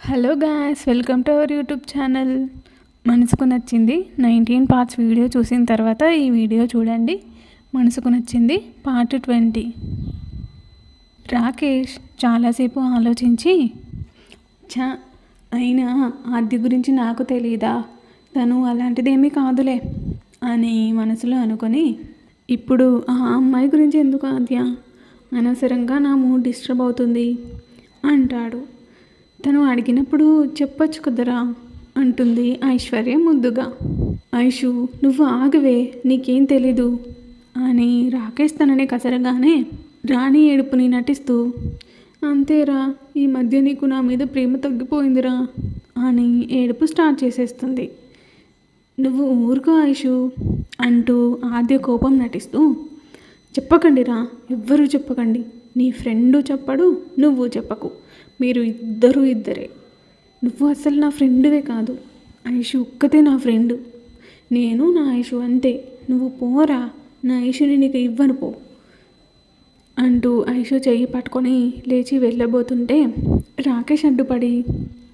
Hello guys welcome to our YouTube channel మనసుకు నచ్చింది nineteen parts video చూసిన తర్వాత ఈ వీడియో చూడండి. మనసుకు నచ్చింది పార్ట్ ట్వంటీ రాకేష్ చాలాసేపు ఆలోచించి చా అయినా ఆద్య గురించి నాకు తెలీదా? తను అలాంటిదేమీ కాదులే అని మనసులో అనుకొని ఇప్పుడు ఆ అమ్మాయి గురించి ఎందుకు ఆద్య? అనవసరంగా నా మూడ్ డిస్టర్బ్ అవుతుంది అంటాడు. తను అడిగినప్పుడు చెప్పొచ్చు కదరా అంటుంది ఐశ్వర్య ముద్దుగా. ఐషు నువ్వు ఆగవే నీకేం తెలీదు అని రాకేష్ తనని కసరగానే రాణి ఏడుపుని నటిస్తూ అంతేరా ఈ మధ్య నీకు నా మీద ప్రేమ తగ్గిపోయిందిరా అని ఏడుపు స్టార్ట్ చేసేస్తుంది. నువ్వు ఊరుకో ఐషు అంటూ ఆద్య కోపం నటిస్తూ చెప్పకండిరా ఎవ్వరూ చెప్పకండి నీ ఫ్రెండు చెప్పడు నువ్వు చెప్పకు. మీరు ఇద్దరు ఇద్దరే. నువ్వు అసలు నా ఫ్రెండువే కాదు. ఐషు ఒక్కతే నా ఫ్రెండు. నేను నా ఐషు అంతే. నువ్వు పోరా. నా ఐషుని నీకు ఇవ్వను పో. అంటూ ఐషు చెయ్యి పట్టుకొని లేచి వెళ్ళబోతుంటే రాకేష్ అడ్డుపడి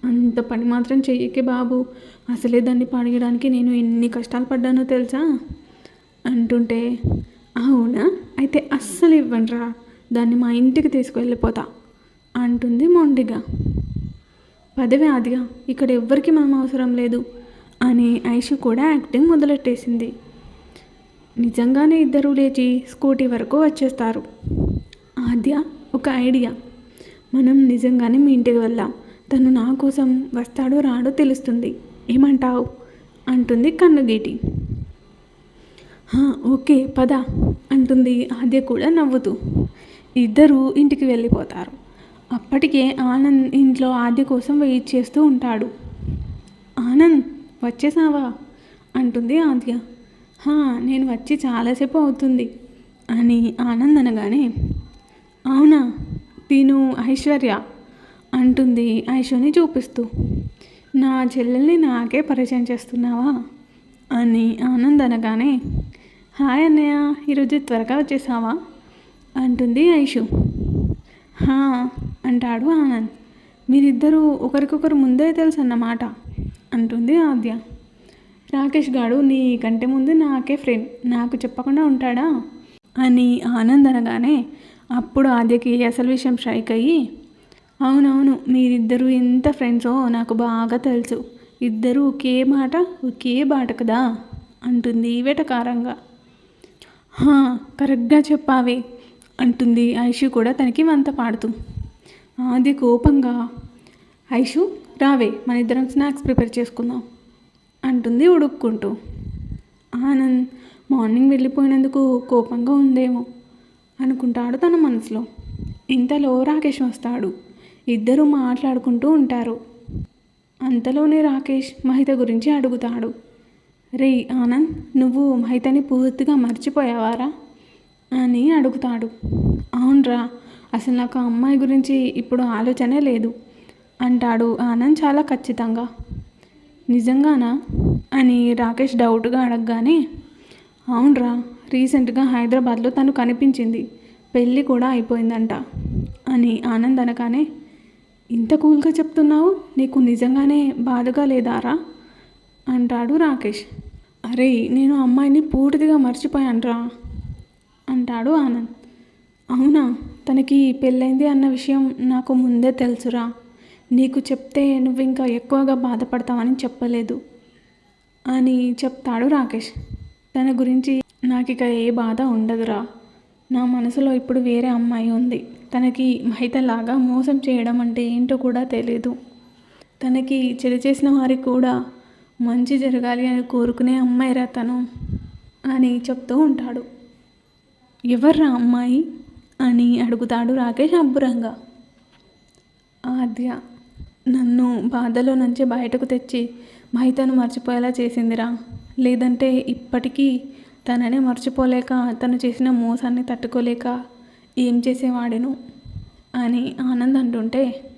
అంత పని మాత్రం చెయ్యకే బాబు. అసలే దాన్ని పడగడానికి నేను ఎన్ని కష్టాలు పడ్డానో తెలుసా? అంటుంటే అవునా? అయితే అస్సలు ఇవ్వనరా. దాన్ని మా ఇంటికి తీసుకువెళ్ళిపోతా అంటుంది మొండిగా. పదవి ఆదిగా ఇక్కడ ఎవ్వరికి మనం అవసరం లేదు అని ఐషు కూడా యాక్టింగ్ మొదలెట్టేసింది. నిజంగానే ఇద్దరూ లేచి స్కూటీ వరకు వచ్చేస్తారు. ఆద్య ఒక ఐడియా. మనం నిజంగానే మీ ఇంటికి వెళ్దాం. తను నా కోసం వస్తాడో రాడో తెలుస్తుంది. ఏమంటావు? అంటుంది కన్నుగీటి. "హా, ఓకే పద అంటుంది ఆద్య కూడా నవ్వుతూ. ఇద్దరూ ఇంటికి వెళ్ళిపోతారు. అప్పటికే ఆనంద్ ఇంట్లో ఆద్య కోసం వెయిట్ చేస్తూ ఉంటాడు. ఆనంద్ వచ్చేసావా? అంటుంది ఆద్య. "హా, నేను వచ్చి చాలాసేపు అవుతుంది అని ఆనంద్ అనగానే అవునా తిను ఐశ్వర్య అంటుంది ఐశ్వర్ని చూపిస్తూ. నా చెల్లెల్ని నాకే పరిచయం చేస్తున్నావా? అని ఆనంద్ అనగానే హాయ్ అన్నయ్య ఈరోజు త్వరగా వచ్చేసావా? అంటుంది ఐషు హా అంటాడు ఆనంద్. మీరిద్దరూ ఒకరికొకరు ముందే తెలుసు అన్నమాట అంటుంది ఆద్య. రాకేష్ గాడు నీ కంటే ముందు నాకే ఫ్రెండ్ నాకు చెప్పకుండా ఉంటాడా? అని ఆనంద్ అనగానే అప్పుడు ఆద్యకి అసలు విషయం స్ట్రైక్ అయ్యి అవునవును మీరిద్దరూ ఎంత ఫ్రెండ్సో నాకు బాగా తెలుసు. ఇద్దరూ ఒకే మాట ఒకే బాట కదా అంటుంది వెటకారంగా. "హా, కరెక్ట్గా చెప్పావే అంటుంది ఐషు కూడా తనకి వంత పాడుతూ. ఆది కోపంగా ఐషు రావే మన ఇద్దరం స్నాక్స్ ప్రిపేర్ చేసుకుందాం అంటుంది ఉడుక్కుంటూ. ఆనంద్ మార్నింగ్ వెళ్ళిపోయినందుకు కోపంగా ఉందేమో అనుకుంటాడు తన మనసులో. ఇంతలో రాకేష్ వస్తాడు. ఇద్దరు మాట్లాడుకుంటూ ఉంటారు. అంతలోనే రాకేష్ మహిత గురించి అడుగుతాడు. రే ఆనంద్ నువ్వు మహితని పూర్తిగా మర్చిపోయావారా? అని అడుగుతాడు. అవునరా అసలు నాకు ఆ అమ్మాయి గురించి ఇప్పుడు ఆలోచనే లేదు. అంటాడు ఆనంద్ చాలా ఖచ్చితంగా. నిజంగానా? అని రాకేష్ డౌట్గా అడగగానే అవునరా రీసెంట్గా హైదరాబాద్లో తను కనిపించింది. పెళ్ళి కూడా అయిపోయిందంట అని ఆనంద్ అనగానే ఇంత కూల్గా చెప్తున్నావు? నీకు నిజంగానే బాధగా లేదారా? అంటాడు రాకేష్. అరే నేను అమ్మాయిని పూర్తిగా మర్చిపోయానురా అంటాడు ఆనంద్. అవునా? తనకి పెళ్ళైంది అన్న విషయం నాకు ముందే తెలుసురా. నీకు చెప్తే నువ్వు ఇంకా ఎక్కువగా బాధపడతావని చెప్పలేదు. అని చెప్తాడు రాకేష్. తన గురించి నాకు ఇక ఏ బాధ ఉండదురా. నా మనసులో ఇప్పుడు వేరే అమ్మాయి ఉంది. తనకి మహితలాగా మోసం చేయడం అంటే ఏంటో కూడా తెలియదు తనకి చెడు చేసిన వారికి కూడా మంచి జరగాలి అని కోరుకునే అమ్మాయిరా తను అని చెప్తూ ఉంటాడు. ఎవర్రా అమ్మాయి? అని అడుగుతాడు రాకేష్ అబ్బురంగా. ఆద్య నన్ను బాధలో నుంచి బయటకు తెచ్చి మహితను మర్చిపోయేలా చేసిందిరా. లేదంటే ఇప్పటికీ తననే మర్చిపోలేక తను చేసిన మోసాన్ని తట్టుకోలేక ఏం చేసేవాడెను? అని ఆనంద్ అంటుంటే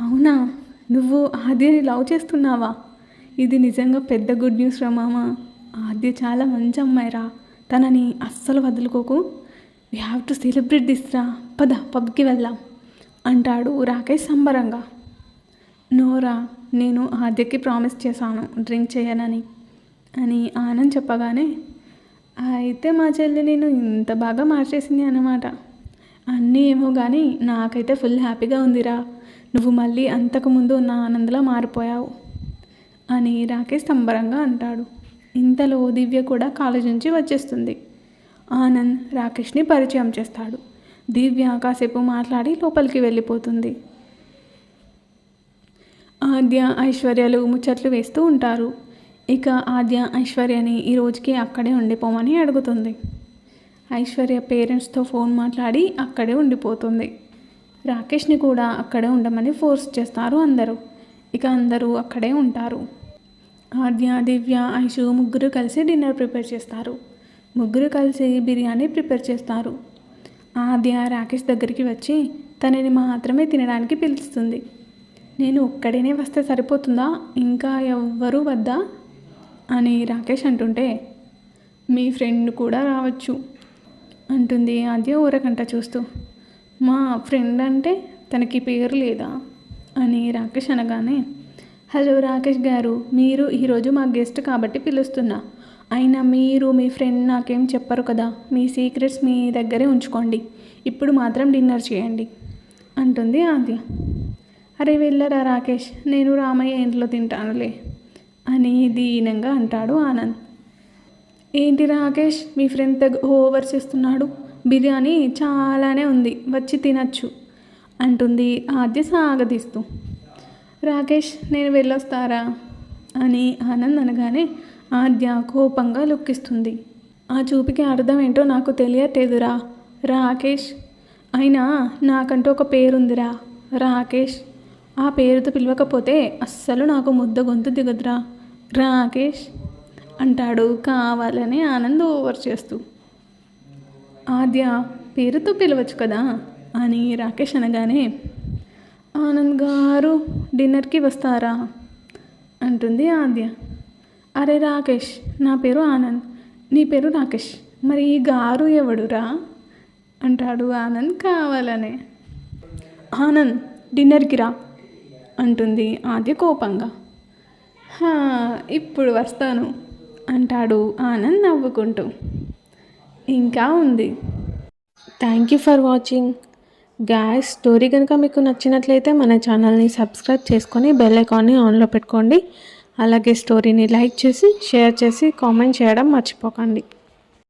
అవునా? నువ్వు ఆద్యని లవ్ చేస్తున్నావా? ఇది నిజంగా పెద్ద గుడ్ న్యూస్ రా మామ. ఆద్య చాలా మంచి అమ్మాయిరా. తనని అస్సలు వదులుకోకు. We have to celebrate this రా. పద పబ్కి వెళ్దాం. అంటాడు రాకేష్ సంబరంగా. నోరా నేను ఆద్యకి ప్రామిస్ చేశాను డ్రింక్ చేయనని. అని ఆనంద్ చెప్పగానే అయితే మా చెల్లి నేను ఇంత బాగా మార్చేసింది అన్నమాట. అన్నీ ఏమో కానీ నాకైతే ఫుల్ హ్యాపీగా ఉందిరా. నువ్వు మళ్ళీ అంతకుముందు ఉన్న ఆనందలా మారిపోయావు. అని రాకేష్ సంబరంగా అంటాడు. ఇంతలో దివ్య కూడా కాలేజ్ నుంచి వచ్చేస్తుంది. ఆనంద్ రాకేష్ని పరిచయం చేస్తాడు. దివ్య కాసేపు మాట్లాడి లోపలికి వెళ్ళిపోతుంది. ఆద్య ఐశ్వర్యలు ముచ్చట్లు వేస్తూ ఉంటారు. ఇక ఆద్య ఐశ్వర్యని ఈ రోజుకి అక్కడే ఉండిపోమని అడుగుతుంది. ఐశ్వర్య పేరెంట్స్తో ఫోన్ మాట్లాడి అక్కడే ఉండిపోతుంది. రాకేష్ని కూడా అక్కడే ఉండమని ఫోర్స్ చేస్తారు అందరూ. ఇక అందరూ అక్కడే ఉంటారు. ఆద్య దివ్య ఐషు ముగ్గురు కలిసి డిన్నర్ ప్రిపేర్ చేస్తారు. ముగ్గురు కలిసి బిర్యానీ ప్రిపేర్ చేస్తారు. ఆద్య రాకేష్ దగ్గరికి వచ్చి తనని మాత్రమే తినడానికి పిలుస్తుంది. నేను ఒక్కడేనే వస్తే సరిపోతుందా? ఇంకా ఎవ్వరూ వద్దా? అని రాకేష్ అంటుంటే మీ ఫ్రెండ్ కూడా రావచ్చు అంటుంది ఆద్య ఊరకంట చూస్తూ. మా ఫ్రెండ్ అంటే తనకి పేరు లేదా? అని రాకేష్ అనగానే హలో రాకేష్ గారు మీరు ఈరోజు మా గెస్ట్ కాబట్టి పిలుస్తున్నా. అయినా మీరు మీ ఫ్రెండ్ నాకేం చెప్పరు కదా? మీ సీక్రెట్స్ మీ దగ్గరే ఉంచుకోండి. ఇప్పుడు మాత్రం డిన్నర్ చేయండి. అంటుంది ఆద్య. అరే వెళ్ళరా రాకేష్? నేను రామయ్య ఇంట్లో తింటానులే అని దీనంగా అంటాడు ఆనంద్. ఏంటి రాకేష్? మీ ఫ్రెండ్ తెగ ఓవర్ చేస్తున్నాడు. బిర్యానీ చాలానే ఉంది. వచ్చి తినచ్చు అంటుంది ఆద్య సాగదీస్తూ. రాకేష్ నేను వెళ్ళొస్తారా? అని ఆనంద్ అనగానే ఆద్య కోపంగా లుక్కిస్తుంది. ఆ చూపికి అర్థం ఏంటో నాకు తెలియట్లేదురా. రాకేష్. అయినా నాకంటూ ఒక పేరుందిరా. రాకేష్. ఆ పేరుతో పిలవకపోతే అస్సలు నాకు ముద్ద గొంతు దిగదురా. రాకేష్. అంటాడు కావాలని ఆనంద్ ఓవర్ చేస్తూ. ఆద్య పేరుతో పిలవచ్చు కదా? అని రాకేష్ అనగానే ఆనంద్ గారు డిన్నర్కి వస్తారా? అంటుంది ఆద్య. అరే రాకేష్ నా పేరు ఆనంద్. నీ పేరు రాకేష్. మరి ఈ గారు ఎవడురా? అంటాడు ఆనంద్ కావాలనే. ఆనంద్ డిన్నర్కి రా అంటుంది ఆద్య కోపంగా. "హా, ఇప్పుడు వస్తాను అంటాడు ఆనంద్ నవ్వుకుంటూ. ఇంకా ఉంది. Thank you for watching guys story కనుక మీకు నచ్చినట్లయితే మన ఛానల్ని సబ్స్క్రైబ్ చేసుకొని బెల్ ఐకాన్ని ఆన్లో పెట్టుకోండి. అలాగే స్టోరీని లైక్ చేసి షేర్ చేసి కామెంట్ చేయడం మర్చిపోకండి.